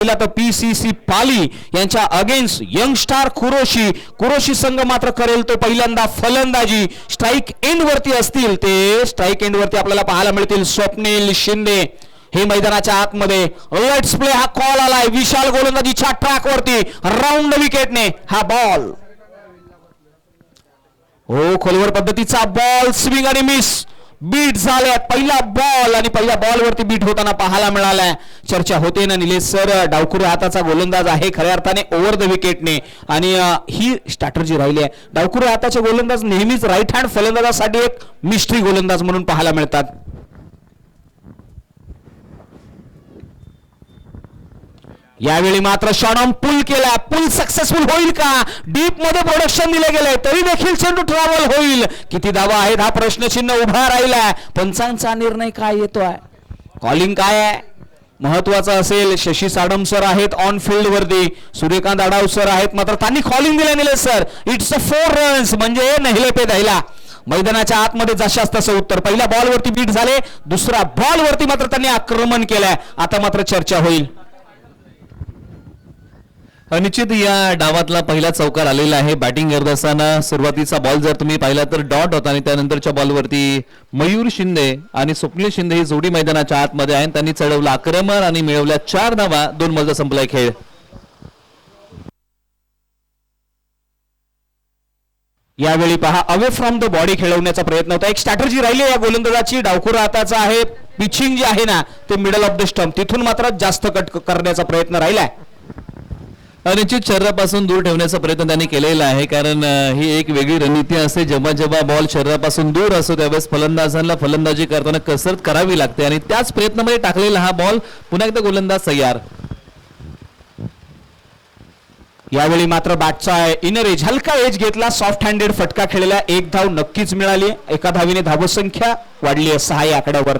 पहिला तर P C C Pali यांच्या against young star Kuroshi. Kuroshi संघ मात्र करेल तो पहिल्यांदा. फलंदाजी स्ट्राईक एंड वरती असतील ते. स्ट्राईक एंड वरती आपल्याला पाहायला मिळतील स्वप्नील शिंदे. हे मैदानाच्या आतमध्ये. लेट्स प्ले हा कॉल आलाय. विशाल गोलंदाजीच्या ट्रॅक वरती. राऊंड विकेटने हा बॉल हो खोलवर पद्धतीचा बॉल स्विंग आणि मिस बीट झाल्यात पहिला बॉल आणि पहिल्या बॉलवरती बीट होताना पाहायला मिळालाय. चर्चा होते ना निलेश सर. डावखुरे हाताचा गोलंदाज आहे. खऱ्या अर्थाने ओव्हर द विकेटने आणि ही स्ट्रॅटर्जी राहिली आहे. डावखुरे हाताचे गोलंदाज नेहमीच राईट हँड फलंदाजासाठी एक मिस्ट्री गोलंदाज म्हणून पाहायला मिळतात. यावेळी मात्र शॉनॉन पुल केला. पुल सक्सेसफुल होईल का? डीपमध्ये प्रोडक्शन दिले गेलंय तरी देखील चेंडू ट्रॅव्हल होईल. किती धावा आहेत? हा प्रश्नचिन्ह उभा राहिलाय पंचांचा निर्णय काय येतोय कॉलिंग काय आहे? महत्वाचं असेल शशी साडम सर आहेत ऑन फील्ड वरती. सूर्यकांत आडाव सर आहेत. मात्र त्यांनी कॉलिंग दिलं Nilesh sir it's a four runs म्हणजे नहिले पे दहिला मैदानाच्या आतमध्ये जशास तसं उत्तर. पहिल्या बॉलवरती बीट झाले. दुसऱ्या बॉलवरती मात्र त्यांनी आक्रमण केलंय. आता मात्र चर्चा होईल. निश्चित या डावातला पहिला चौकार आलेला आहे. बॅटिंग करत असताना सुरुवातीचा बॉल जर तुम्ही पाहिला तर डॉट होता आणि त्यानंतरच्या बॉलवरती मयूर शिंदे आणि स्वप्नील शिंदे ही जोडी मैदानाच्या आतमध्ये आहे त्यांनी चढवलं आक्रमण आणि मिळवल्या चार धावा. दोन मजला संपलाय खेळ. यावेळी पहा अवे फ्रॉम द बॉडी खेळवण्याचा प्रयत्न होता. एक स्ट्रॅटर्जी राहिली या गोलंदाजाची. डावखुरा हाताचा आहे. पिचिंग जे आहे ना ते मिडल ऑफ द स्टंप तिथून मात्र जास्त कट करण्याचा प्रयत्न राहिलाय. अनिश्चित शरीरापासून दूर ठेवण्याचा प्रयत्न त्यांनी केलेला आहे कारण ही एक वेगळी रणनीती असते. जेव्हा जेव्हा बॉल शरीरापासून दूर असतो त्यावेळेस फलंदाजांना फलंदाजी करताना कसरत करावी लागते. आणि त्याच प्रयत्नामध्ये टाकलेला हा बॉल पुन्हा एकदा गोलंदाज तयार यावेळी मात्र बॅटचा इनर एज हलका एज घेतला. सॉफ्ट हँडेड फटका खेळला एक धाव नक्कीच मिळाली. एका धावीने धावसंख्या वाढली आहे सहा या आकड्यावर.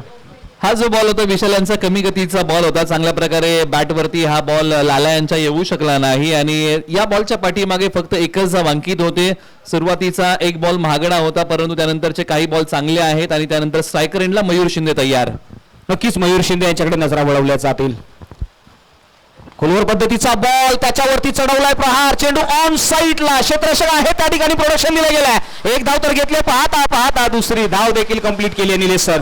हा जो बॉल होता विशाल यांचा कमी गतीचा बॉल होता. चांगल्या प्रकारे बॅटवरती हा बॉल लाला यांच्या येऊ शकला नाही. आणि या बॉलच्या पाठीमागे फक्त एकच धाव अंकित होते. सुरुवातीचा एक बॉल महागडा होता परंतु त्यानंतरचे काही बॉल चांगले आहेत आणि त्यानंतर स्ट्रायकर एंडला मयूर शिंदे तयार. नक्कीच मयूर शिंदे यांच्याकडे नजरा वळवल्या जातील. खोलवर पद्धतीचा बॉल त्याच्यावरती चढवलाय प्रहार. चेंडू ऑन साईडला क्षेत्ररक्षक आहे त्या ठिकाणी प्रोडक्शन दिलं गेलाय. एक धाव तर घेतले पाहता पाहता दुसरी धाव देखील कंप्लीट केली निलेश सर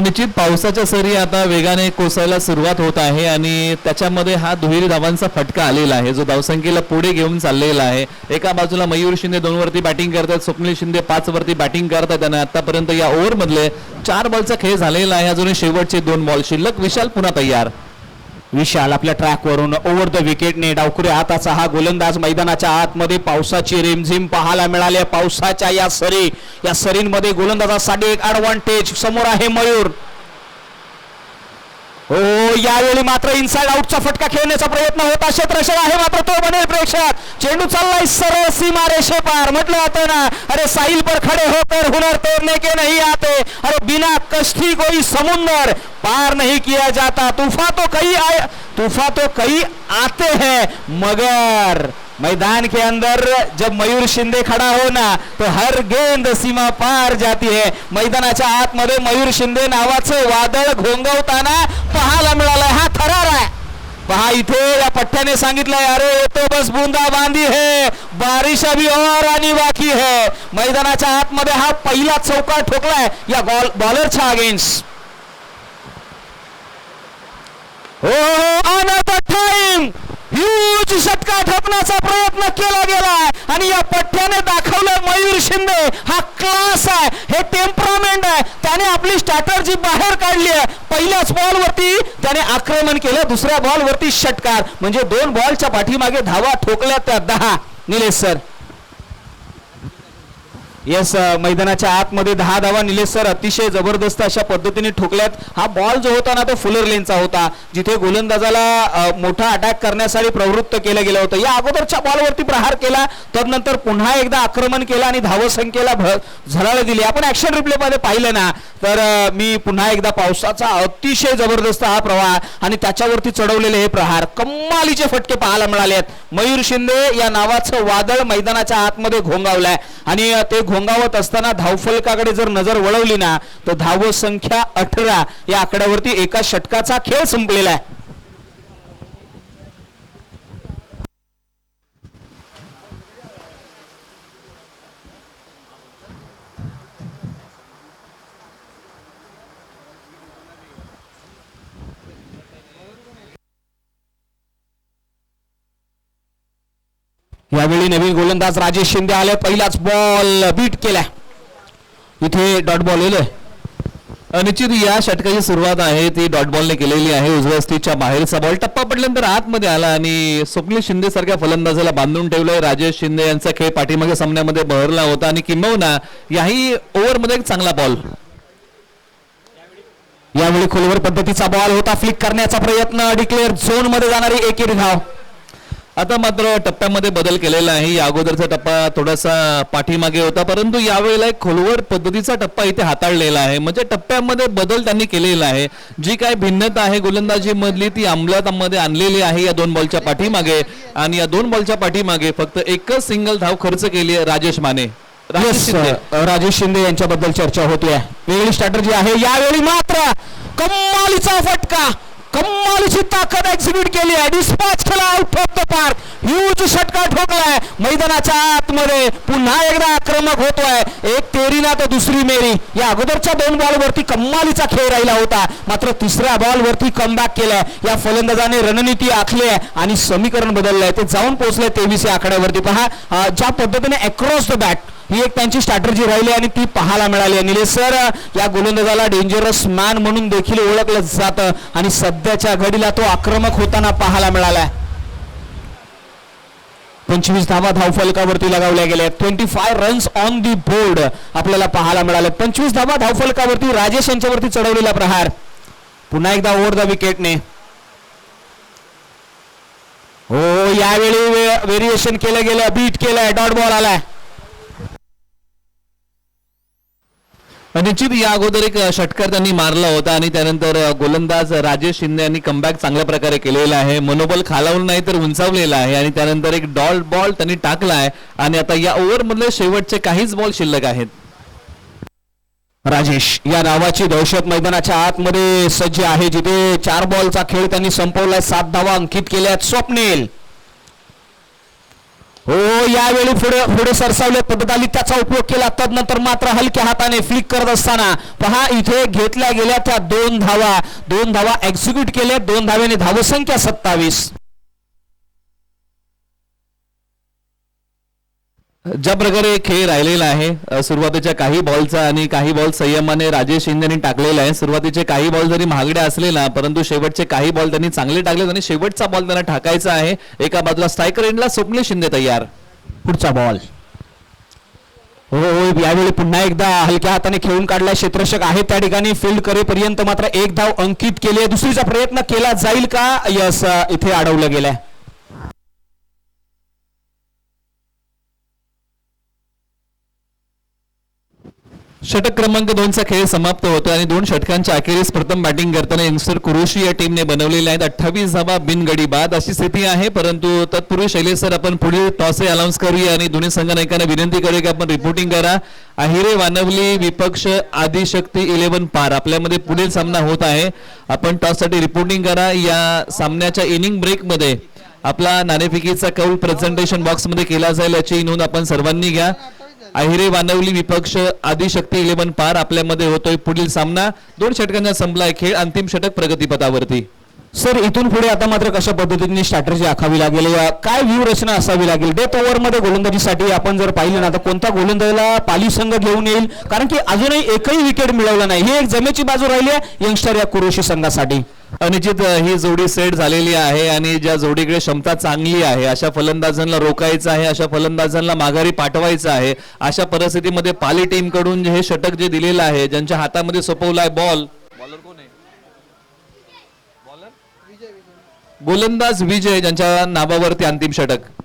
निश्चित पावसाच्या सरी आता वेगाने कोसळायला सुरुवात होत आहे आणि त्याच्यामध्ये हा दुहेरी धावांचा फटका आलेला आहे. जो धावसंख्येला पुढे घेऊन चाललेला आहे. एका बाजूला मयूर शिंदे दोन वरती बॅटिंग करतात स्वप्नील शिंदे पाच वरती बॅटिंग करतात आणि आतापर्यंत या ओव्हरमधले चार बॉलचा खेळ झालेला आहे. अजून शेवटचे दोन बॉल शिल्लक विशाल पुन्हा तयार. विशाल आपल्या ट्रॅकवरून ओव्हर द विकेटने डावखुरे हाताचा हा गोलंदाज मैदानाच्या आतमध्ये पावसाची रिमझिम पाहायला मिळाली. पावसाच्या या सरी या सरींमध्ये गोलंदाजासाठी एक ॲडव्हान्टेज समोर आहे मयूर. हो यावेळी मात्र इनसाइड आउटचा फटका खेळण्याचा प्रयत्न होता क्षेत्ररक्षक आहे. मात्र तो बनेल प्रेक्षक. चेंडू चाललाय सरळ सीमा रेषे पार. म्हटलं होतं ना अरे साहिल पर खडे हो होकर हुनर तोड़ने के नहीं आते? अरे बिना कष्टी कोई समुंदर पार नहीं किया जाता. तूफा तो कई आए तूफा तो कई आते हैं मगर मैदान के अंदर जब मयूर शिंदे खड़ा हो ना तो हर गेंद सीमा पार जाती है। मैदानाच्या आतमध्ये मयूर शिंदे नावाचं वादळ घोंगवताना पाहायला मिळालंय हा थरार आहे. पहा इथे या पठ्ठ्याने सांगितलंय अरे तो बस बुंदा बांधी है बारिश अभी और आणि बाकी है. मैदानाच्या आतमध्ये हा पहिला चौका ठोकलाय या बॉल बॉलरच्या अगेन्स्ट. हो, हो, हो अनदर टाइम ह्यूज षटका ठोकण्याचा प्रयत्न केला गेला आणि या पठ्ठ्याने दाखवलं मयूर शिंदे. हा क्लास आहे. हे टेम्परामेंट आहे. त्याने आपली स्ट्रॅटर्जी बाहेर काढली आहे. पहिल्याच बॉलवरती त्याने आक्रमण केलं. दुसऱ्या बॉलवरती षटकार. म्हणजे दोन बॉलच्या पाठीमागे धावा ठोकल्या त्या दहा. निलेश सर. येस uh, मैदानाच्या आतमध्ये दहा धावा निलेश सर अतिशय जबरदस्त अशा पद्धतीने ठोकल्यात. हा बॉल जो होता ना तो फुलर लेनचा होता जिथे गोलंदाजाला मोठा अटॅक करण्यासाठी प्रवृत्त केलं गेलं होतं. या अगोदरच्या बॉलवरती प्रहार केला तदनंतर पुन्हा एकदा आक्रमण केलं आणि धावसंख्येला भ झळाळ दिली. आपण ऍक्शन रिप्लेमध्ये पाहिलं ना तर मी पुन्हा एकदा पावसाचा अतिशय जबरदस्त हा प्रवाह आणि त्याच्यावरती चढवलेले हे प्रहार. कम्मालीचे फटके पाहायला मिळाले आहेत मयूर शिंदे या नावाचं वादळ मैदानाच्या आतमध्ये घोंगावलंय. आणि ते घोंगावत असताना धावफलकाकडे जर नजर वळवली ना तर धाव संख्या अठरा या आकड्यावरती एका षटकाचा खेळ संपलेला आहे. यावेळी नवीन गोलंदाज राजेश शिंदे आले. पहिलाच बॉल बीट केला. इथे डॉट बॉल येईल निश्चित या षटकाची सुरुवात आहे. ती डॉट बॉलने केलेली आहे. उजव्या स्टिचच्या बाहेरचा बॉल टप्पा पडल्यानंतर आतमध्ये आला आणि स्वप्नील शिंदे सारख्या फलंदाजाला बांधून ठेवलंय. राजेश शिंदे यांचा खेळ पाठीमागे सामन्यामध्ये बहरला होता आणि किंबहुना याही ओव्हरमध्ये एक चांगला बॉल यावेळी खोलवर पद्धतीचा बॉल होता. फ्लिक करण्याचा प्रयत्न. डिक्लेअर झोनमध्ये जाणारी एकेरी धाव. आता मात्र टप्प्यामध्ये बदल केलेला आहे. या अगोदरचा टप्पा थोडासा पाठीमागे होता परंतु यावेळेला एक खोलवर पद्धतीचा टप्पा इथे हाताळलेला आहे. म्हणजे टप्प्यामध्ये बदल त्यांनी केलेला आहे. जी काय भिन्नता आहे गोलंदाजी मधली ती अंमलातामध्ये आणलेली आहे या दोन बॉलच्या पाठीमागे. आणि या दोन बॉलच्या पाठीमागे फक्त एकच सिंगल धाव खर्च केली आहे राजेश माने. राजेश शिंदे. अ, राजेश शिंदे यांच्याबद्दल चर्चा होतीये. वेगळी स्ट्रॅटर्जी आहे. यावेळी मात्र कम्मालीचा फटका कम्मालीची ताकद एक्झिबिट केली आहे. डिस्पॅच केला out of the park huge षटका ठोकलाय. मैदानाच्या आतमध्ये पुन्हा एकदा आक्रमक होतोय. एक तेरी ना तर दुसरी मेरी. या अगोदरच्या दोन बॉलवरती कम्मालीचा खेळ राहिला होता. मात्र तिसऱ्या बॉलवरती कमबॅक केलाय. या फलंदाजाने रणनीती आखली आहे आणि समीकरण बदललंय. ते जाऊन पोहोचलंय तेवीस या आकड्यावरती. पहा ज्या पद्धतीने अक्रॉस द बॅट ही एक त्यांची स्ट्रॅटर्जी राहिली आणि ती पाहायला मिळाली. आहे निलेश सर या गोलंदाजाला डेंजरस मॅन म्हणून देखील ओळखलं जातं. आणि सध्याच्या घडीला तो आक्रमक होताना पाहायला मिळालाय. पंचवीस धावा धावफलकावरती लगावल्या गेल्या twenty five runs on the board आपल्याला पाहायला मिळाले. पंचवीस धावा धावफलकावरती राजेश यांच्यावरती चढवलेला प्रहार. पुन्हा एकदा ओव्हर द विकेटने हो यावेळी व्हेरिएशन केलं गेलं बीट केलंय डॉट बॉल आलाय. निश्चित या अगोदर एक षटकार त्यांनी मारला होता आणि त्यानंतर गोलंदाज राजेश शिंदे यांनी कमबॅक चांगल्या प्रकारे केलेला आहे. मनोबल खालावलं नाही तर उंचावलेला आहे आणि त्यानंतर एक डॉल बॉल त्यांनी टाकला आहे. आणि आता या ओव्हरमधले शेवटचे काहीच बॉल शिल्लक आहेत. राजेश या नावाची दहशत मैदानाच्या आतमध्ये सज्ज आहे जिथे चार बॉलचा खेळ त्यांनी संपवलाय. सात धावा अंकित केल्यात स्वप्नील. हो यावेळी पुढे पुढे सरसावले पद्धत आली त्याचा उपयोग केला. तदनंतर मात्र हलक्या हाताने फ्लिक करत असताना पहा इथे घेतल्या गेल्या त्या दोन धावा. दोन धावा एक्झिक्यूट केल्या. दोन धाव्याने धावसंख्या सत्तावीस. ज्या प्रकारे खेळ राहिलेला आहे सुरुवातीच्या काही बॉलचा आणि काही बॉल संयमाने राजेश शिंदे यांनी टाकलेला आहे सुरुवातीचे काही बॉल जरी महागडे असले ना परंतु शेवटचे काही बॉल त्यांनी चांगले टाकले आणि शेवटचा बॉल त्यांना टाकायचा आहे. एका बाजूला स्ट्रायकर एंडला स्वप्नील शिंदे तयार. पुढचा बॉल हो हो यावेळी पुन्हा एकदा हलक्या हाताने खेळून काढला क्षेत्रशक आहे त्या ठिकाणी फील्ड करेपर्यंत मात्र एक धाव अंकित केली आहे. दुसरीचा प्रयत्न केला जाईल का? यस इथे अडवलं गेलाय. षटक क्रमांक दोनचा खेळ समाप्त होतो आणि दोन षटकांच्या अखेरीस प्रथम बॅटिंग करताना यंगस्टर कुरुशी या टीमने बनवलेले आहेत. अठ्ठावीस धावा बिनगडी बाद अशी स्थिती आहे परंतु तत्पूर्वी शैलेश सर आपण पुढील टॉस अनाऊन्स करूया आणि दोन्ही संघनायकांना विनंती करूया की आपण रिपोर्टिंग करा. अहिरे वानवली विपक्ष आदिशक्ती इलेव्हन पार. आपल्यामध्ये पुढील सामना होत आहे. आपण टॉससाठी रिपोर्टिंग करा. या सामन्याच्या इनिंग ब्रेकमध्ये आपला नाणेफिकीचा कौल प्रेझेंटेशन बॉक्समध्ये केला जाईल याची नोंद आपण सर्वांनी घ्या. अहिरे वानवली विपक्ष आदिशक्ती इलेव्हन पार आपल्यामध्ये होतोय पुढील सामना. दोन षटकांचा संपलाय खेळ. अंतिम षटक प्रगतीपथावरती. सर इथून पुढे आता मात्र कशा पद्धतीने स्ट्रॅटर्जी आखावी लागेल? या काय व्यू रचना असावी लागेल? डेथ ओव्हरमध्ये गोलंदाजीसाठी आपण जर पाहिलं ना तर कोणत्या गोलंदाजीला पाली संघ घेऊन येईल? कारण की अजूनही एकही विकेट मिळवलं नाही. ही एक जमेची बाजू राहिली आहे यंगस्टर या कुरोशी संघासाठी. अनिश्चित ही जोडी सेट झालेली आहे आणि ज्या जोडीकडे क्षमता चांगली आहे अशा फलंदाजांना रोखायचं आहे अशा फलंदाजांना माघारी पाठवायचं आहे अशा परिस्थितीमध्ये पाली टीमकडून जे हे षटक जे दिलेलं आहे ज्यांच्या हातामध्ये सोपवलाय बॉल गोलंदाज विजय ज्यांच्या नावावरती अंतिम षटक.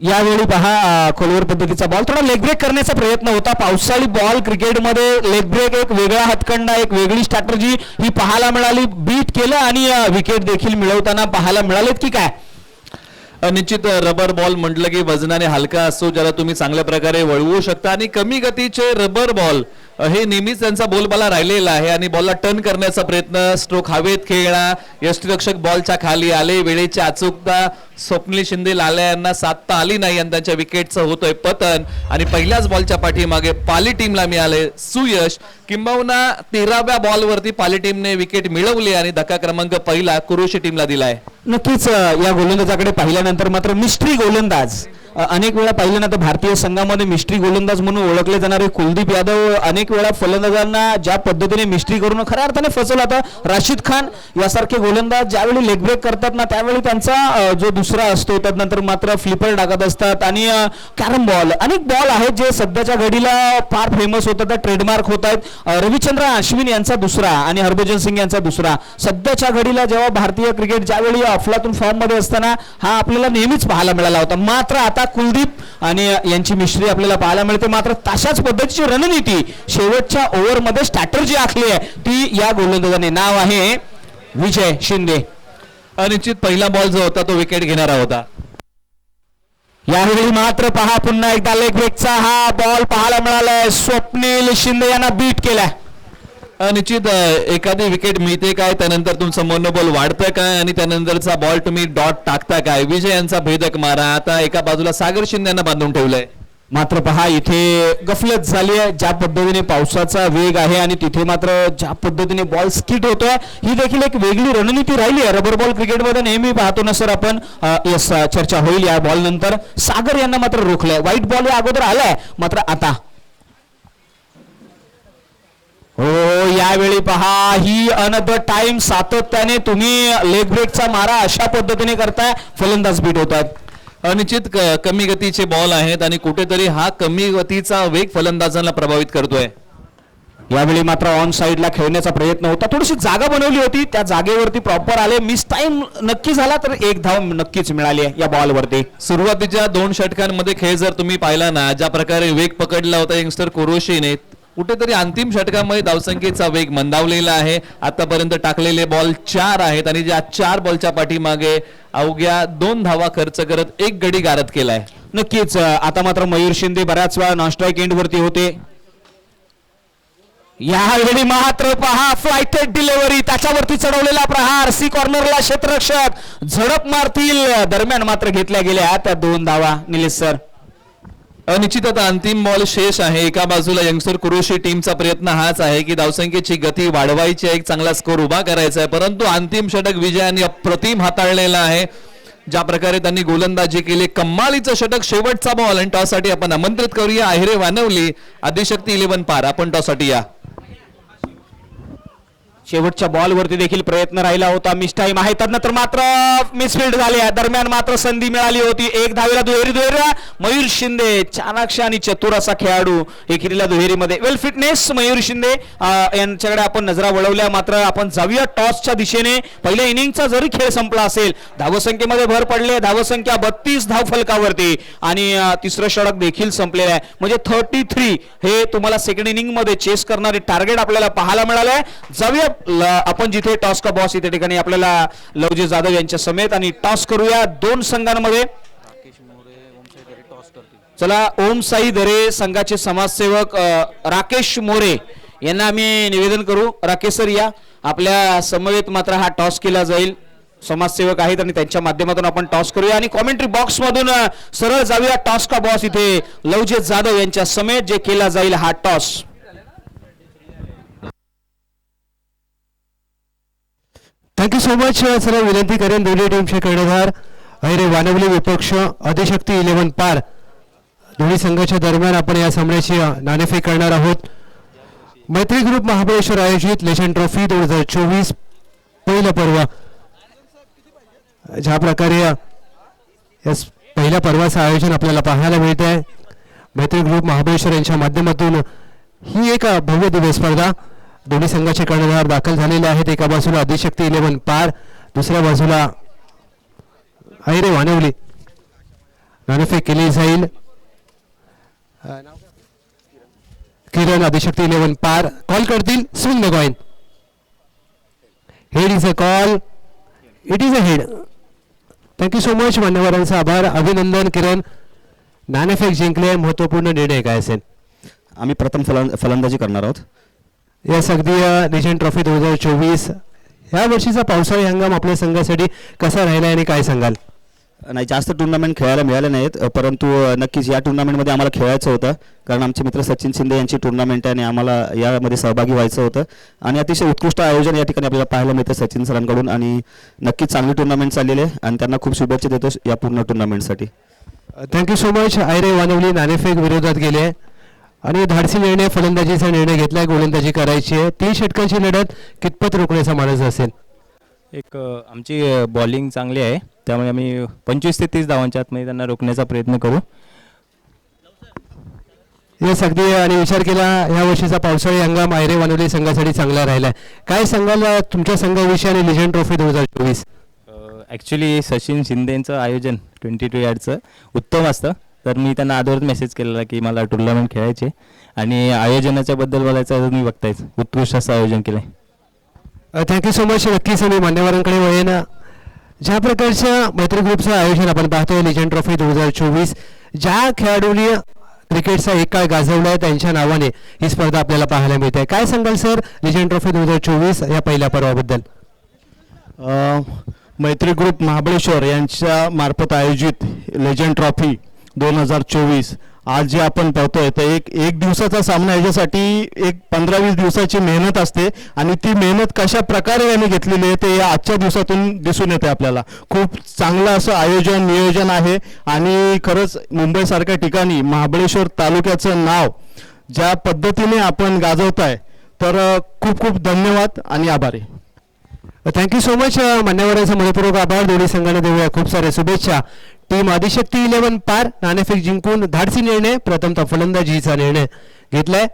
यावेळी पहा खोलवर पद्धतीचा बॉल थोडा लेग ब्रेक करण्याचा प्रयत्न होता. पावसाळी बॉल क्रिकेटमध्ये लेग ब्रेक एक वेगळा हातखंडा एक वेगळी स्ट्रॅटर्जी ही पाहायला मिळाली बीट केलं आणि विकेट देखील मिळवताना पाहायला मिळालेत की काय? निश्चित रबर बॉल म्हटलं की वजनाने हलका असतो ज्याला तुम्ही चांगल्या प्रकारे वळवू शकता. आणि कमी गतीचे रबर बॉल हे नेहमीच त्यांचा बोलबाला राहिलेला आहे आणि बॉलला टर्न करण्याचा प्रयत्न स्ट्रोक हवेत खेळणा यष्टीरक्षक बॉलच्या खाली आले वेळेची अचूकता स्वप्नील शिंदे लाल्या यांना साधता आली नाही आणि त्यांच्या विकेटचं होतोय पतन. आणि पहिल्याच बॉलच्या पाठीमागे पाली टीमला मिळाले सुयश. किंबहुना तेराव्या बॉलवरती पाली टीमने विकेट मिळवली आणि धक्का क्रमांक पहिला कुरुशी टीमला दिलाय. नक्कीच या गोलंदाजाकडे पाहिल्यानंतर मात्र मिस्ट्री गोलंदाज अनेक वेळा पाहिल्यानंतर भारतीय संघामध्ये मिस्ट्री गोलंदाज म्हणून ओळखले जाणारे कुलदीप यादव अनेक वेळा फलंदाजांना ज्या पद्धतीने मिस्ट्री करून खऱ्या अर्थाने फसवला आता राशीद खान यासारखे गोलंदाज ज्यावेळी लेग ब्रेक करतात ना त्यावेळी त्यांचा जो दुसरा असतो त्यानंतर मात्र फ्लिपर टाकत असतात आणि कॅरम बॉल अनेक बॉल आहेत जे सध्याच्या घडीला फार फेमस होतात ट्रेडमार्क होत आहेत. रविचंद्र अश्विन यांचा दुसरा आणि हरभजन सिंग यांचा दुसरा. सध्याच्या घडीला जेव्हा भारतीय क्रिकेट ज्यावेळी अफलातून फॉर्ममध्ये असताना हा आपल्याला नेहमीच पाहायला मिळाला होता. मात्र आता कुलदीप आणि यांची मिश्री आपल्याला पाहायला मिळते. मात्र तशाच पद्धतीची रणनीती शेवटच्या ओव्हरमध्ये स्ट्रॅटर्जी आखली आहे. ती या गोलंदाजाने. नाव आहे विजय शिंदे. अनिश्चित पहिला बॉल जो होता तो विकेट घेणारा होता. यावेळी मात्र पहा पुन्हा एकदा लेग ब्रेकचा हा बॉल पाहायला मिळालाय. स्वप्नील शिंदे यांना बीट केलाय. निश्चित एखादी विकेट मिळते काय? त्यानंतर तुमचं मनोबल वाढतं काय? आणि त्यानंतरचा बॉल तुम्ही डॉट टाकता काय? विजय यांचा भेदक मारा. आता एका बाजूला सागर शिंदे यांना बांधून ठेवलंय. मात्र पहा इथे गफलत झाली आहे. ज्या पद्धतीने पावसाचा वेग आहे आणि तिथे मात्र ज्या पद्धतीने बॉल स्किट होतोय ही देखील एक वेगळी रणनीती राहिली आहे. रबर बॉल क्रिकेटमध्ये नेहमी पाहतो ना सर आपण. चर्चा होईल या बॉल नंतर. सागर यांना मात्र रोखलंय. व्हाईट बॉल या अगोदर आलाय. मात्र आता हो यावेळी पहा ही अनदर टाइम सातत्याने तुम्ही लेग ब्रेकचा मारा अशा पद्धतीने करताय. फलंदाज बीट होतात अनिश्चित कमी गतीचे बॉल आहेत आणि कुठेतरी हा कमी गतीचा वेग फलंदाजांना प्रभावित करतोय. यावेळी मात्र ऑन साईडला खेळण्याचा प्रयत्न होता. थोडीशी जागा बनवली होती. त्या जागेवरती प्रॉपर आले. मिस टाइम नक्की झाला तर एक धाव नक्कीच मिळाली आहे या बॉलवरती सुरुवातीच्या दोन षटकांमध्ये खेळ जर तुम्ही पाहिला ना ज्या प्रकारे वेग पकडला होता यंगस्टर कुरोशीने कुठेतरी अंतिम षटकामध्ये धावसंख्येचा वेग मंदावलेला आहे. आतापर्यंत टाकलेले बॉल चार आहेत आणि ज्या चार बॉलच्या पाठीमागे अवघ्या दोन धावा खर्च करत एक गडी गारद केलाय. नक्कीच आता मात्र मयूर शिंदे बऱ्याच वेळा नॉनस्ट्राईक एंड वरती होते. यावेळी मात्र पहा फ्लायटेड डिलिव्हरी त्याच्यावरती चढवलेला प्रहार सी कॉर्नरला क्षेत्ररक्षक झडप मारतील. दरम्यान मात्र घेतल्या गेल्या त्या दोन धावा निलेश सर. अनिश्चित आता अंतिम बॉल शेष आहे. एका बाजूला यंगस्टर कुरुशी टीमचा प्रयत्न हाच आहे की धावसंख्येची गती वाढवायची आहे, एक चांगला स्कोर उभा करायचा आहे. परंतु अंतिम षटक विजयाने अप्रतिम हाताळलेला आहे. ज्या प्रकारे त्यांनी गोलंदाजी केली कम्मालीचं षटक शेवटचा बॉल आणि टॉससाठी आपण आमंत्रित करूया. आहिरे वानवली आदिशक्ती इलेव्हन पार. आपण टॉससाठी या. शेवटच्या बॉलवरती देखील प्रयत्न राहिला होता. मिस टाईम आहे. त्यानंतर मात्र मिसफिल्ड झाली दरम्यान मात्र संधी मिळाली होती. एक धावेला दुहेरी दुहेरीला मयूर शिंदे चाणाक्ष आणि चतुर असा खेळाडू एकेरीला दुहेरीमध्ये. वेल फिटनेस मयूर शिंदे यांच्याकडे आपण नजरा वळवल्या. मात्र आपण जाऊया टॉसच्या दिशेने. पहिल्या इनिंगचा जरी खेळ संपला असेल धावसंख्येमध्ये भर पडले धावसंख्या बत्तीस धाव फलकावरती. आणि तिसरं षडक देखील संपलेलं आहे. म्हणजे थर्टी थ्री हे तुम्हाला सेकंड इनिंगमध्ये चेस करणारे टार्गेट आपल्याला पाहायला मिळालंय. जाऊया आपण जिथे टॉस का बॉस इथे ठिकाणी आपल्याला लवजी जाधव यांच्या समेत आणि टॉस करूया दोन संघांमध्ये. चला ओम साई दरे संघाचे समाजसेवक राकेश मोरे यांना आम्ही निवेदन करू. राकेश सर या. आपल्या समवेत मात्र हा टॉस केला जाईल. समाजसेवक आहेत आणि त्यांच्या माध्यमातून आपण टॉस करूया. आणि कॉमेंट्री बॉक्स मधून सरळ जाऊया. टॉस का बॉस इथे लवजित जाधव यांच्या समेत जे केला जाईल हा toss. Thank you so much sir विनंती करेन दोन्ही टीमचे कर्णधार अहिरे वानवली विपक्ष अतिशक्ती इलेव्हन पार. दोन्ही संघाच्या दरम्यान आपण या सामन्याची नाणेफेक करणार आहोत. मैत्री ग्रुप महाबळेश्वर आयोजित लेजंड ट्रॉफी दोन हजार चोवीस पहिलं पर्व. ज्या प्रकारे या पहिल्या पर्वाचं आयोजन आपल्याला पाहायला मिळत आहे मैत्री ग्रुप महाबळेश्वर यांच्या माध्यमातून ही एक भव्य दिव्य स्पर्धा. दोन्ही संघाचे कर्णधार दाखल झालेले आहेत. एका बाजूला आदिशक्ती इलेव्हन पार दुसऱ्या बाजूला अहिरे वानवली. नाणेफेक केली जाईल. किरण आदिशक्ती इलेव्हन पार. कॉल करतील. Swing the coin head is a call it is a head thank you so much मान्यवरांचा आभार. अभिनंदन किरण. नाणेफेक जिंकले. महत्त्वपूर्ण निर्णय काय असेल? आम्ही प्रथम फलंदाजी करणार आहोत. यास अगदी लेजंड ट्रॉफी दोन हजार चोवीस या वर्षीचा पावसाळी हंगाम आपल्या संघासाठी कसा राहिला आणि काय सांगाल? नाही जास्त टुर्नामेंट खेळायला मिळाले नाहीत परंतु नक्कीच या टुर्नामेंटमध्ये आम्हाला खेळायचं होतं. कारण आमचे मित्र सचिन शिंदे यांची टुर्नामेंट आहे आणि आम्हाला यामध्ये सहभागी व्हायचं होतं. आणि अतिशय उत्कृष्ट आयोजन या ठिकाणी आपल्याला पाहायला मिळतं सचिन सरांकडून आणि नक्कीच चांगली टुर्नामेंट चाललेली आहे आणि त्यांना खूप शुभेच्छा देतो या पूर्ण टुर्नामेंटसाठी thank you so much Ayre Vanvali नाणेफेक विरोधात गेले. आणि धाडसी निर्णय फलंदाजीचा निर्णय घेतलाय गोलंदाजी करायची आहे. तीन षटकांची लढत कितपत रोखण्याचा मानस असेल? एक आमची बॉलिंग चांगली आहे. त्यामुळे आम्ही पंचवीस ते तीस धावांच्या आतमध्ये त्यांना रोखण्याचा प्रयत्न करू. येस अगदी. आणि विचार केला ह्या वर्षीचा पावसाळी हंगाम आयरे वानवली संघासाठी चांगला राहिला काय सांगाल तुमच्या संघाविषयी आणि लिजंड ट्रॉफी दोन हजार चोवीस? ॲक्च्युली सचिन शिंदेचं आयोजन ट्वेंटी टू यार्डचं उत्तम असतं. तर मी त्यांना आधीच मेसेज केलेला की मला टुर्नामेंट खेळायचे आणि आयोजनाच्या बद्दल बोलायचं तर तुम्ही बघतायच. उत्कृष्ट असं आयोजन केलं आहे थँक्यू सो मच नक्कीच मी मान्यवरांकडे वळेन. ज्या प्रकारच्या मैत्री ग्रुपचं आयोजन आपण पाहतोय लिजंड ट्रॉफी दोन हजार चोवीस ज्या खेळाडूंनी क्रिकेटचा एक काळ गाजवला आहे त्यांच्या नावाने ही स्पर्धा आपल्याला पाहायला मिळते. काय सांगाल सर लिजंड ट्रॉफी दोन हजार चोवीस या पहिल्या पर्वाबद्दल? मैत्री ग्रुप महाबळेश्वर यांच्या मार्फत आयोजित लेजंड ट्रॉफी दोन हजार चोवीस. आज जे आपण पाहतोय तर एक एक दिवसाचा सामना याच्यासाठी एक पंधरा वीस दिवसाची मेहनत असते आणि ती मेहनत कशा प्रकारे यांनी घेतलेली आहे ते या आजच्या दिवसातून दिसून येते आपल्याला. खूप चांगलं असं आयोजन नियोजन आहे आणि खरंच मुंबईसारख्या ठिकाणी महाबळेश्वर तालुक्याचं नाव ज्या पद्धतीने आपण गाजवताय तर खूप खूप धन्यवाद आणि आभारी. थँक्यू सो मच मान्यवरांचा मनपूर्वक आभार. दोन्ही संघाने देऊया खूप साऱ्या शुभेच्छा. टीम आदिशक्ती इलेव्हन पार नाणेफेक जिंकून धाडसी निर्णय प्रथमतः फलंदाजीचा निर्णय घेतलाय.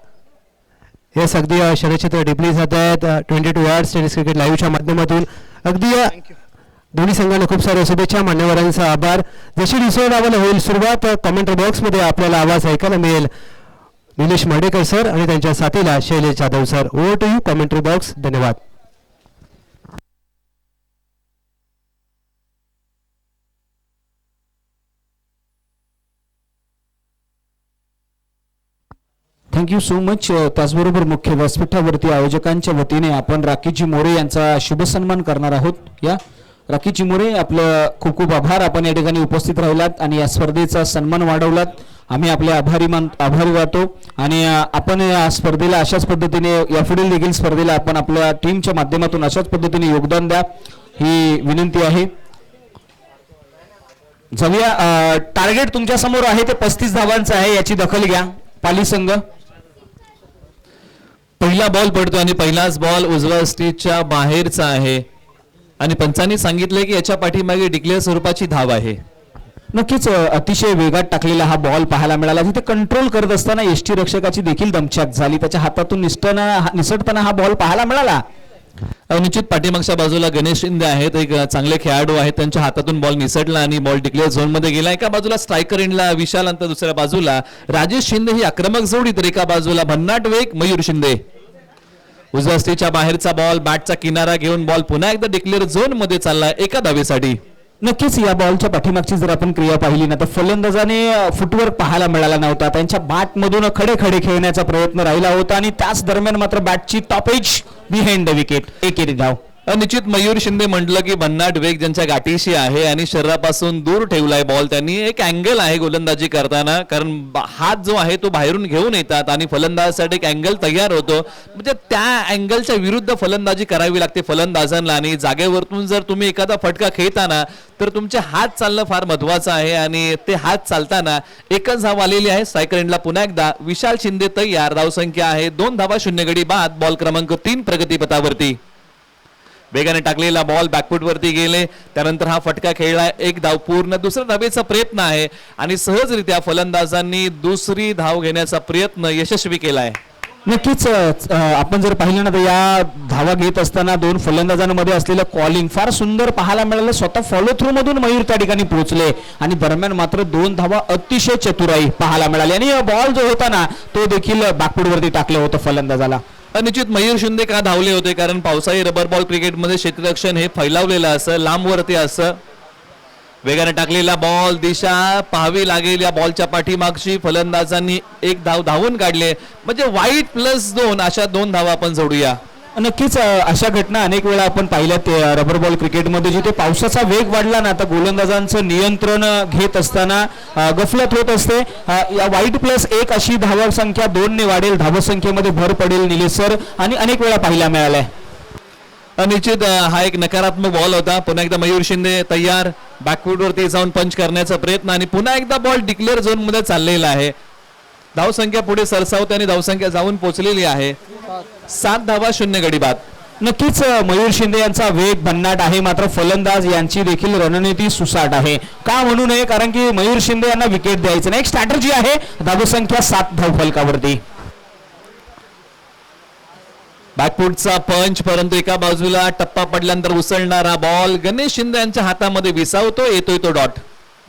हे अगदी अ, शरचित्र टिपली जात आहेत twenty two hours tennis cricket लाईव्हच्या माध्यमातून. अगदी दोन्ही संघाने खूप साऱ्या शुभेच्छा मान्यवरांचा आभार. जशी डिसोड डावाला होईल सुरुवात कमेंट बॉक्समध्ये आपल्याला आवाज ऐकायला मिळेल. निलेश माडेकर सर आणि त्यांच्या साथीला Shailesh Jadhav sir over to you commentary box धन्यवाद. थँक्यू सो मच त्याचबरोबर मुख्य व्यासपीठावरती आयोजकांच्या वतीने आपण राखीजी मोरे यांचा शुभ सन्मान करणार आहोत. या राखीजी मोरे आपलं खूप खूप आभार. आपण या ठिकाणी उपस्थित राहिलात आणि या स्पर्धेचा सन्मान वाढवलात. आम्ही आपले आभारी मान आभारी वाटतो आणि आपण या स्पर्धेला अशाच पद्धतीने यापुढील देखील स्पर्धेला आपण आपल्या टीमच्या माध्यमातून अशाच पद्धतीने योगदान द्या ही विनंती आहे. जाऊया टार्गेट तुमच्यासमोर आहे ते पस्तीस धावांचं आहे याची दखल घ्या. पाली संघ. पहिला बॉल पडतो आणि पहिलाच बॉल उजव्या स्टेजच्या बाहेरचा आहे. आणि पंचांनी सांगितले की याच्या पाठीमागे डिक्लेअर स्वरूपाची धाव आहे. नक्कीच अतिशय वेगात टाकलेला हा बॉल पाहायला मिळाला. तिथे कंट्रोल करत असताना एसटी रक्षकाची देखील दमछाक झाली. त्याच्या हातातून निसटना निसटताना हा बॉल पाहायला मिळाला. निश्चित पाठीमागच्या बाजूला गणेश शिंदे आहेत एक चांगले खेळाडू आहेत त्यांच्या हातातून बॉल निसटला आणि बॉल डिक्लेअर झोनमध्ये गेला. एका बाजूला स्ट्रायकर एंडला विशाल अंतर दुसऱ्या बाजूला राजेश शिंदे ही आक्रमक जोडी तर एका बाजूला भन्नाट वेग मयूर शिंदे. उजव्या बाहेरचा बॉल बॅटचा किनारा घेऊन बॉल पुन्हा एकदा डिक्लेअर झोनमध्ये चालला एका धावेसाठी. नक्कीच या बॉलच्या पाठीमागची जर आपण क्रिया पाहिली ना तर फलंदाजाने फुटवर्क पाहायला मिळाला नव्हता. त्यांच्या बॅट मधून खडे खडे खेळण्याचा प्रयत्न राहिला होता आणि त्याच दरम्यान मात्र बॅटची टॉपेज बिहाइंड द विकेट एकेरी धाव. निश्चित मयूर शिंदे म्हटलं की भन्नाट वेग ज्यांच्या गाठीशी आहे आणि शरीरापासून दूर ठेवलाय बॉल त्यांनी एक अँगल आहे गोलंदाजी करताना. कारण हात जो आहे तो बाहेरून घेऊन येतात आणि फलंदाजासाठी एक अँगल तयार होतो. म्हणजे त्या अँगलच्या विरुद्ध फलंदाजी करावी लागते फलंदाजांना. आणि जागेवरतून जर तुम्ही एखादा फटका खेळताना तर तुमचे हात चालणं फार महत्वाचं आहे. आणि ते हात चालताना एकच धाव आलेली आहे सायकल एंडला पुन्हा एकदा. विशाल शिंदे तयार. धावसंख्या आहे दोन धावा शून्य गडी बाद. बॉल क्रमांक तीन प्रगतीपथावरती. वेगाने टाकलेला बॉल बॅकफुटवरती गेले. त्यानंतर हा फटका खेळला एक धाव पूर्ण. दुसऱ्या धावेचा प्रयत्न आहे. आणि सहजरित्या फलंदाजांनी दुसरी धाव घेण्याचा प्रयत्न यशस्वी केलाय. नक्कीच आपण जर पाहिलं ना तर या धावा घेत असताना दोन फलंदाजांमध्ये असलेलं कॉलिंग फार सुंदर पाहायला मिळालं. स्वतः फॉलो थ्रू मधून मयूर त्या ठिकाणी पोहोचले. आणि दरम्यान मात्र दोन धावा अतिशय चतुराई पाहायला मिळाली. आणि बॉल जो होता ना तो देखील बॅकफुट टाकलं होतं फलंदाजाला. निश्चित मयूर शिंदे का धावले होते? कारण पावसाळी रबर बॉल क्रिकेटमध्ये क्षेत्ररक्षण हे फैलावलेलं असं लांबवरती असं. वेगाने टाकलेला बॉल दिशा पाहावी लागेल या बॉलच्या पाठीमागची. फलंदाजांनी एक धाव धावून काढले. म्हणजे वाईट प्लस दोन अशा दोन धावा आपण जोडूया. नक्कीच अशा घटना अनेक वेळा आपण पाहिल्यात अ, रबर बॉल क्रिकेटमध्ये जिथे पावसाचा वेग वाढला ना तर गोलंदाजांचं नियंत्रण घेत असताना गफलत होत असते. या वाईट प्लस एक अशी धावा संख्या दोनने वाढेल. धावसंख्येमध्ये भर पडेल निलेश सर आणि अनेक वेळा पाहायला मिळालाय. निश्चित हा एक नकारात्मक बॉल होता. पुन्हा एकदा मयूर शिंदे तयार. बॅकफूट वरती जाऊन पंच करण्याचा प्रयत्न आणि पुन्हा एकदा बॉल डिक्लेअर झोनमध्ये चाललेला आहे. धावसंख्या पुढे सरसावते आणि धावसंख्या जाऊन पोहोचलेली आहे. सात धावा शून्य गडी बाद नक्कीच मयूर शिंदे यांचा वेग भन्नाट आहे. मात्र फलंदाज यांची देखील रणनीती सुसाट आहे. का म्हणू नये कारण की मयूर शिंदे यांना विकेट द्यायचं नाही. एक स्ट्रॅटर्जी आहे धावसंख्या सात धाव फलकावरती. बॅकफूटचा पंच परंतु एका बाजूला टप्पा पडल्यानंतर उसळणारा बॉल गणेश शिंदे यांच्या हातामध्ये विसावतो येतोय तो डॉट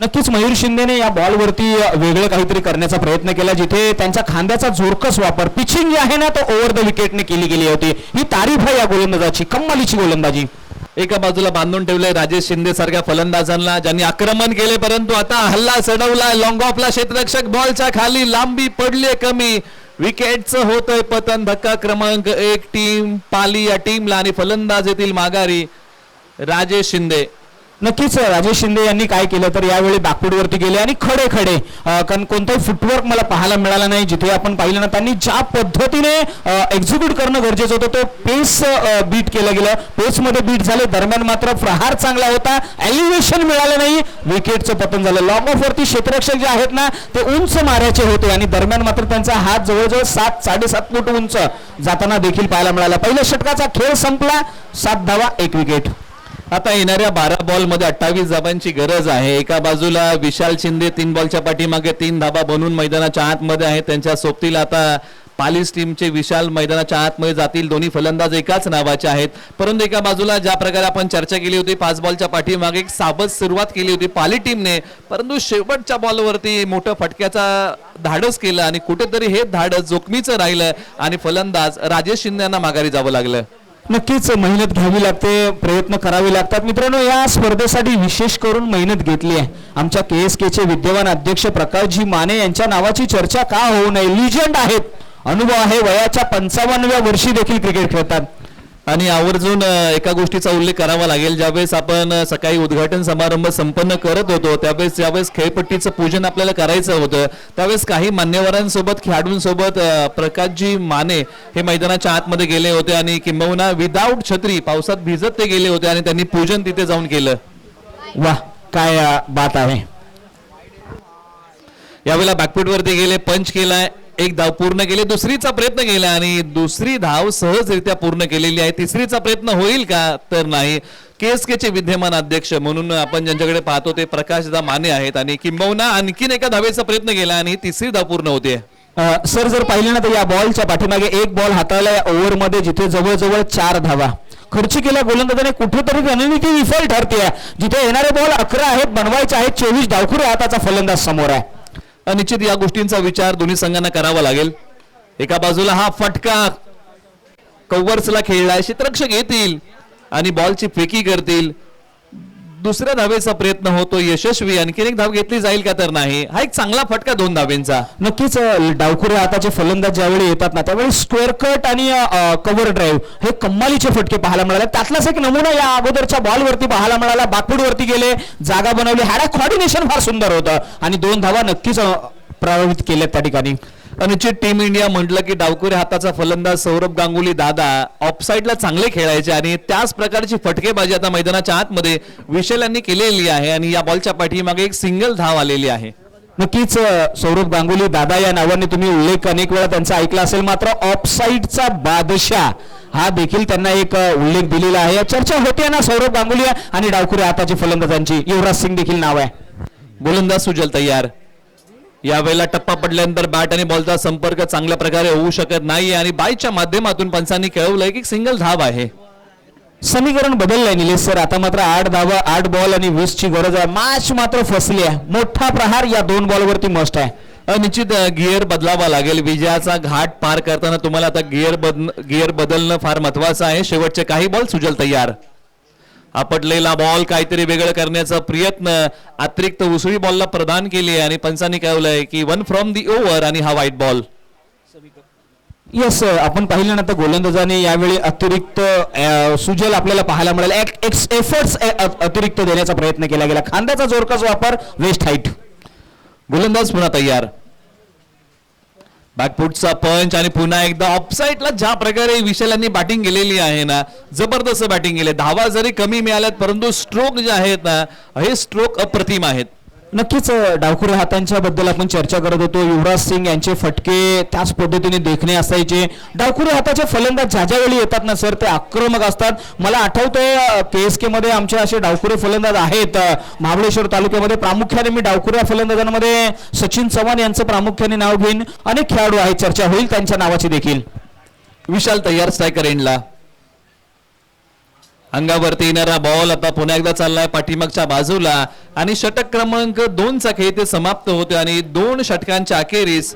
नक्कीच मयूर शिंदेने या बॉलवरती वेगळं काहीतरी करण्याचा प्रयत्न केला जिथे त्यांच्या खांद्याचा जोरकस वापर पिचिंग जी आहे ना तो ओव्हर द विकेटने केली गेली होती. ही तारीफ आहे या गोलंदाजाची कम्मालीची गोलंदाजी. एका बाजूला बांधून ठेवलंय राजेश शिंदे सारख्या फलंदाजांना ज्यांनी आक्रमण केले परंतु आता हल्ला चढवला लॉंग ऑफला क्षेत्ररक्षक बॉलच्या खाली लांबी पडली कमी. विकेटचं होतंय पतन धक्का क्रमांक एक टीम पाली या टीमला आणि फलंदाज येथील माघारी राजेश शिंदे. नक्कीच राजेश शिंदे यांनी काय केलं तर यावेळी बॅकफूट गेले आणि खडे खडे कारण कोणताही फुटवर्क मला पाहायला मिळाला नाही. जिथे आपण पाहिलं ना त्यांनी ज्या पद्धतीने एक्झिक्यूट करणं गरजेचं होतं तो पेस बीट केलं गेलं. पेसमध्ये बीट झाले दरम्यान मात्र प्रहार चांगला होता. एलिव्हेशन मिळालं नाही. विकेटचं पतन झालं. लॉंग ऑफ वरती क्षेत्ररक्षक जे आहेत ना ते उंच मारायचे होते आणि दरम्यान मात्र त्यांचा हात जवळजवळ सात साडेसात फूट उंच जाताना देखील पाहायला मिळाला. पहिल्या षटकाचा खेळ संपला. सात धावा एक विकेट आता येणाऱ्या बारा बॉलमध्ये अठ्ठावीस धाबांची गरज आहे. एका बाजूला विशाल शिंदे तीन बॉलच्या पाठीमागे तीन धाबा बनवून मैदानाच्या आतमध्ये आहेत. त्यांच्या सोबतीला आता पालिस टीमचे विशाल मैदानाच्या आतमध्ये जातील. दोन्ही फलंदाज एकाच नावाचे आहेत. परंतु एका बाजूला ज्या प्रकारे आपण चर्चा केली होती पाच बॉलच्या पाठीमागे एक साबत सुरुवात केली होती पाली टीमने. परंतु शेवटच्या बॉलवरती मोठं फटक्याचा धाडस केलं आणि कुठेतरी हे धाडस जोखमीचं राहिलं आणि फलंदाज राजेश शिंदे यांना माघारी जावं लागलं. नक्कीच मेहनत घ्यावी लागते प्रयत्न करावे लागतात. मित्रांनो या स्पर्धेसाठी विशेष करून मेहनत घेतली आहे. आमच्या के एस केचे विद्यमान अध्यक्ष प्रकाशजी माने यांच्या नावाची चर्चा का होऊ नये? लिजंड आहेत. अनुभव आहे वयाच्या पंचावन्नव्या वर्षी देखील क्रिकेट खेळतात. आणि आवर्जून एका गोष्टीचा उल्लेख करावा लागेल. ज्यावेळेस आपण सकाळी उद्घाटन समारंभ संपन्न करत होतो त्यावेळेस ज्यावेळेस खेळपट्टीचं पूजन आपल्याला करायचं होतं त्यावेळेस काही मान्यवरांसोबत खेळाडूंसोबत प्रकाशजी माने हे मैदानाच्या आतमध्ये गेले होते आणि किंबहुना विदाऊट छत्री पावसात भिजत ते गेले होते आणि त्यांनी पूजन तिथे जाऊन केलं. वा काय बात आहे. यावेळेला बॅकफूटवरती गेले पंच केलाय. एक धाव पूर्ण केली दुसरीचा प्रयत्न केला आणि दुसरी धाव सहजरित्या पूर्ण केलेली आहे. तिसरीचा प्रयत्न होईल का? तर नाही. केसकेचे विद्यमान अध्यक्ष म्हणून आपण ज्यांच्याकडे पाहतो ते प्रकाशदा माने आहेत आणि किंबहुना आणखीन एका धावेचा प्रयत्न केला आणि तिसरी धाव पूर्ण होते सर जर पाहिलं ना तर या बॉलच्या पाठीमागे एक बॉल हाताळला या ओव्हरमध्ये जिथे जवळजवळ चार धावा. खर्च केल्या गोलंदाजाने कुठेतरी रणनीती विफल ठरते जिथे येणारे बॉल अकरा आहेत बनवायचे आहेत चोवीस डावखुरे हाताचा फलंदाज समोर आहे. निश्चित या गोष्टींचा विचार दोन्ही संघांना करावा लागेल. एका बाजूला हा फटका कव्हर्सला खेळलाय क्षेत्रक्षक येतील आणि बॉलची फेकी करतील. दुसऱ्या धावेचा प्रयत्न होतो यशस्वी आणखीन एक धाव घेतली जाईल का तर नाही? हा एक चांगला फटका दोन धावेंचा. नक्कीच अं, डावखुरे आताचे फलंदाज ज्यावेळी येतात ना त्यावेळी स्क्वेअर कट आणि कव्हर ड्राईव्ह हे कम्मालीचे फटके पाहायला मिळाले. त्यातलाच एक नमुना या अगोदरच्या बॉलवरती पाहायला मिळाला. बाकूड गेले जागा बनवली. हॅडा कॉर्डिनेशन फार सुंदर होतं. आणि दोन धावा नक्कीच अं, प्रभावित केल्या त्या ठिकाणी. अनुचित टीम इंडिया म्हटलं की डावकुरे हाताचा फलंदाज सौरभ गांगुली दादा ऑफसाईडला चांगले खेळायचे आणि त्याच प्रकारची फटकेबाजी आता मैदानाच्या आतमध्ये विशाल यांनी केलेली आहे आणि या बॉलच्या पाठीमागे एक सिंगल धाव आलेली आहे. नक्कीच सौरभ गांगुली दादा या नावाने तुम्ही उल्लेख अनेक वेळा त्यांचा ऐकला असेल मात्र ऑफसाईडचा बादशाह हा देखील त्यांना एक उल्लेख दिलेला आहे. चर्चा होते ना सौरभ गांगुली आणि डावखुरे हाताची फलंदाजांची. युवराज सिंग देखील नाव आहे. गोलंदाज सुजल तयार. यावेळेला टप्पा पडल्यानंतर बॅट आणि बॉलचा संपर्क चांगल्या प्रकारे होऊ शकत नाही आणि बाईच्या माध्यमातून पंचांनी कळवलंय की सिंगल धाव आहे. समीकरण बदललंय निलेश सर. आता मात्र आठ धावा आठ बॉल आणि वीस ची गरज आहे. मॅच मात्र फसली आहे. मोठा प्रहार या दोन बॉलवरती मस्ट आहे. निश्चित गिअर बदलावा लागेल. विजयाचा घाट पार करताना तुम्हाला आता गिअर बदल गिअर बदलणं फार महत्वाचं आहे. शेवटचे काही बॉल सुजल तयार. आपटलेला बॉल काहीतरी वेगळं करण्याचा प्रयत्न. अतिरिक्त उसळी बॉलला प्रदान केली आणि पंचांनी कळवलंय की वन फ्रॉम दी ओव्हर आणि हा व्हाईट बॉल येस आपण पाहिलं ना तर गोलंदाजाने यावेळी अतिरिक्त सुजल आपल्याला पाहायला मिळाला. एक एफर्ट्स अतिरिक्त देण्याचा प्रयत्न केला गेला. खांद्याचा जोरकास वापर वेस्ट हाईट गोलंदाज पुन्हा तयार. बॅकफुटचा पंच आणि पुन्हा एकदा ऑफसाईडला ज्या प्रकारे विशालांनी बॅटिंग केलेली आहे ना जबरदस्त बॅटिंग केली धावा जरी कमी मिळाल्यात परंतु स्ट्रोक जे आहेत ना हे स्ट्रोक अप्रतिम आहेत. नक्कीच डावखुरे हातांच्या बद्दल आपण चर्चा करत होतो. युवराज सिंग यांचे फटके त्याच पद्धतीने देखणे असायचे. डावखुरे हाताचे फलंदाज ज्या ज्या वेळी येतात ना सर? ते आक्रमक असतात. मला आठवतंय के एस के मध्ये आमचे असे डावखुरे फलंदाज आहेत. महाबळेश्वर तालुक्यामध्ये प्रामुख्याने मी डावखुऱ्या फलंदाजांमध्ये सचिन चव्हाण यांचं प्रामुख्याने नाव घेईन. अनेक खेळाडू आहेत. चर्चा होईल त्यांच्या नावाची देखील. विशाल तयार सायकर एंडला अंगावरती येणारा बॉल आता पुन्हा एकदा चाललाय पाठीमागच्या बाजूला. आणि षटक क्रमांक दोनचा खेळ ते समाप्त होतो आणि दोन षटकांच्या अखेरीस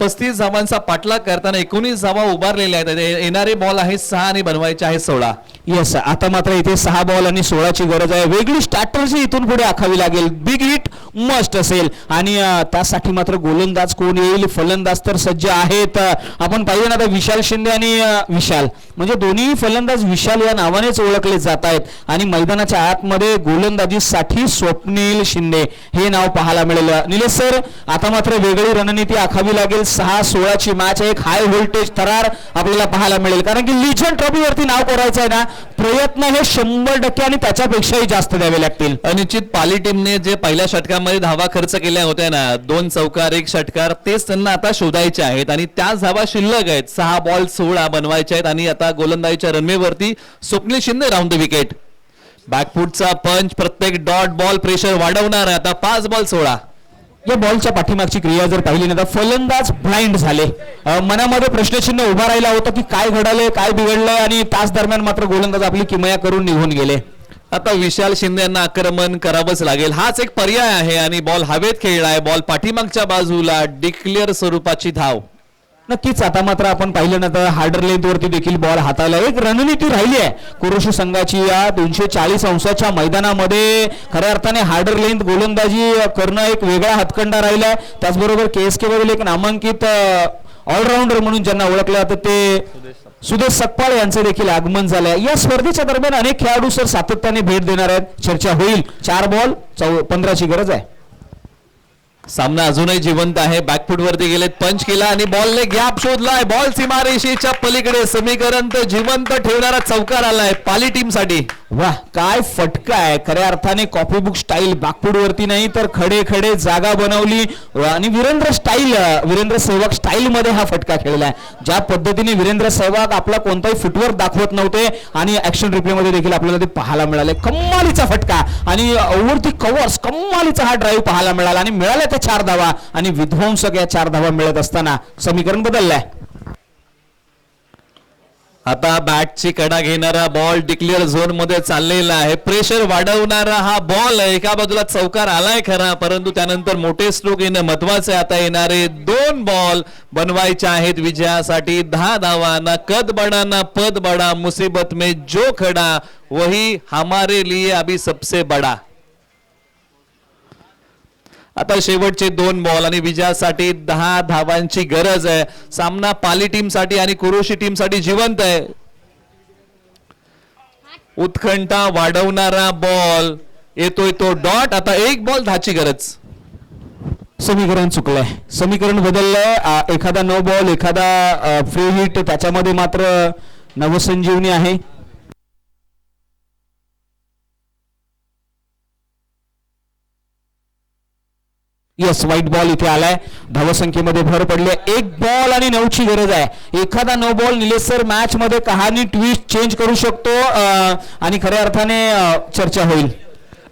पस्तीस धावांचा पाठलाग करताना एकोणीस धावा उभारलेल्या आहेत. येणारे बॉल आहे सहा आणि बनवायचे आहे सोळा. येस आता मात्र इथे सहा बॉल आणि सोळाची गरज आहे. वेगळी स्टार्टरची इथून पुढे आखावी लागेल. बिग हिट मस्ट असेल. आणि त्यासाठी मात्र गोलंदाज कोण येईल? फलंदाज तर सज्ज आहेत. आपण पाहिजे ना आता विशाल शिंदे आणि विशाल. म्हणजे दोन्ही फलंदाज विशाल या नावानेच ओळखले जात आहेत. आणि मैदानाच्या आतमध्ये गोलंदाजीसाठी स्वप्नील शिंदे हे नाव पाहायला मिळेल. निलेश सर आता मात्र वेगळी रणनीती आखावी लागेल. सहा सोळाची मॅच एक हाय व्होल्टेज थरार आपल्याला पाहायला मिळेल. कारण की लिजन ट्रॉफीवरती नाव करायचं आहे ना. प्रयत्न हे शंभर टक्के आणि त्याच्यापेक्षाही जास्त द्यावे लागतील. अनिश्चित पाली टीमने जे पहिल्या षटकामध्ये धावा खर्च केल्या होत्या ना दोन चौकार एक षटकार तेच त्यांना आता शोधायचे आहेत आणि त्याच धावा शिल्लक आहेत. सहा बॉल सोळा बनवायचे आहेत आणि आता गोलंदाजीच्या रनवेवरती Swapnil Shinde round the wicket. बॅकफुटचा punch प्रत्येक डॉट बॉल प्रेशर वाढवणार आहे. आता पाच बॉल सोळा. या बॉलच्या पाठीमागची क्रिया जर पाहिली ना तर फलंदाज ब्लाइंड झाले. मनामध्ये प्रश्नचिन्ह उभा राहिला होता की काय घडलंय काय बिघडलंय आणि तास दरम्यान मात्र गोलंदाज आपली किमया करून निघून गेले. आता विशाल शिंदे यांना आक्रमण करावंच लागेल. हाच एक पर्याय आहे आणि बॉल हवेत खेळलाय बॉल पाठीमागच्या बाजूला डिक्लेअर स्वरूपाची धाव. नक्कीच आता मात्र आपण पाहिलं ना तर हार्डर लेंथ वरती देखील बॉल हाताळला एक रणनीती राहिली आहे. कुरुशी संघाची या दोनशे चाळीस अंशाच्या मैदानामध्ये खऱ्या अर्थाने हार्डर लेंथ गोलंदाजी करणं एक वेगळा हातखंडा आहे. त्याचबरोबर के एस के मधील एक नामांकित ऑलराऊंडर म्हणून ज्यांना ओळखलं जातं ते सुदेश सकपाळ यांचं देखील आगमन झालंय या स्पर्धेच्या दरम्यान अनेक खेळाडू सर सातत्याने भेट देणार आहेत. चर्चा होईल. चार बॉल चौ पंधराची गरज आहे. सामना अजूनही जिवंत आहे. बॅकफुट वरती गेलेत पंच केला आणि बॉलने गॅप शोधलाय. बॉल सीमारेषेच्या पलीकडे समीकरण तर जिवंत ठेवणारा चौकार आलाय पाली टीमसाठी. वा काय फटका आहे. खऱ्या अर्थाने कॉपी बुक स्टाईल बॅकफुट वरती नाही तर खडे खडे जागा बनवली. आणि वीरेंद्र स्टाईल वीरेंद्र सेहवाग स्टाईल मध्ये हा फटका खेळलाय. ज्या पद्धतीने वीरेंद्र सेहवाग आपला कोणताही फुटवर्क दाखवत नव्हते आणि ऍक्शन रिप्ले मध्ये देखील आपल्याला ते पाहायला मिळाले. कम्मालीचा फटका आणि ओव्हरती कव्हर्स कम्मालीचा हा ड्राईव्ह पाहायला मिळाला आणि मिळाल्या त्या चार धावा आणि विध्वंसक या चार धावा मिळत असताना समीकरण बदललंय. आता बॅटची कडा घेणारा बॉल डिक्लेअर झोनमध्ये चाललेला आहे. प्रेशर वाढवणारा हा बॉल एका बाजूला चौकार आलाय खरा परंतु त्यानंतर मोठे स्ट्रोक येणं महत्त्वाचे आता येणारे दोन बॉल बनवायचे आहेत विजयासाठी. दहा धावा ना कद बडा ना पद बडा मुसीबत में जो खडा वही हमारे लिए अभी सबसे बडा. आता शेवटचे दोन बॉल आणि विजयासाठी दहा धावांची गरज आहे. सामना पाली टीमसाठी आणि कुरोशी टीमसाठी जिवंत आहे. उत्कंठा वाढवणारा बॉल येतोय तो डॉट आता एक बॉल दहाची गरज. समीकरण चुकलंय. समीकरण बदललंय. एखादा नो बॉल एखादा फ्री हिट त्याच्यामध्ये मात्र नवसंजीवनी आहे. यस व्हाईट बॉल इथे आलाय. धावसंख्येमध्ये भर पडली आहे. एक बॉल आणि नऊची गरज आहे. एखादा no ball Nilesh sir match मध्ये कहाणी ट्विस्ट चेंज करू शकतो आणि खऱ्या अर्थाने चर्चा होईल.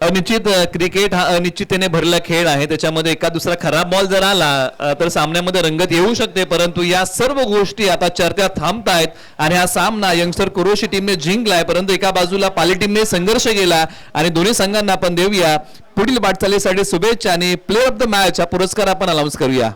अनिश्चित क्रिकेट हा अनिश्चिततेने भरला खेळ आहे. त्याच्यामध्ये एका दुसरा खराब बॉल जर आला तर सामन्यामध्ये रंगत येऊ शकते. परंतु या सर्व गोष्टी आता चर्चा थांबतायत आणि हा सामना यंगस्टर कुरोशी टीमने जिंकलाय. परंतु एका बाजूला पाली टीमने संघर्ष केला आणि दोन्ही संघांना आपण देऊया. पुढील वाटचालीसाठी शुभेच्छा आणि प्लेअर ऑफ द मॅच हा पुरस्कार आपण अनाऊन्स करूया.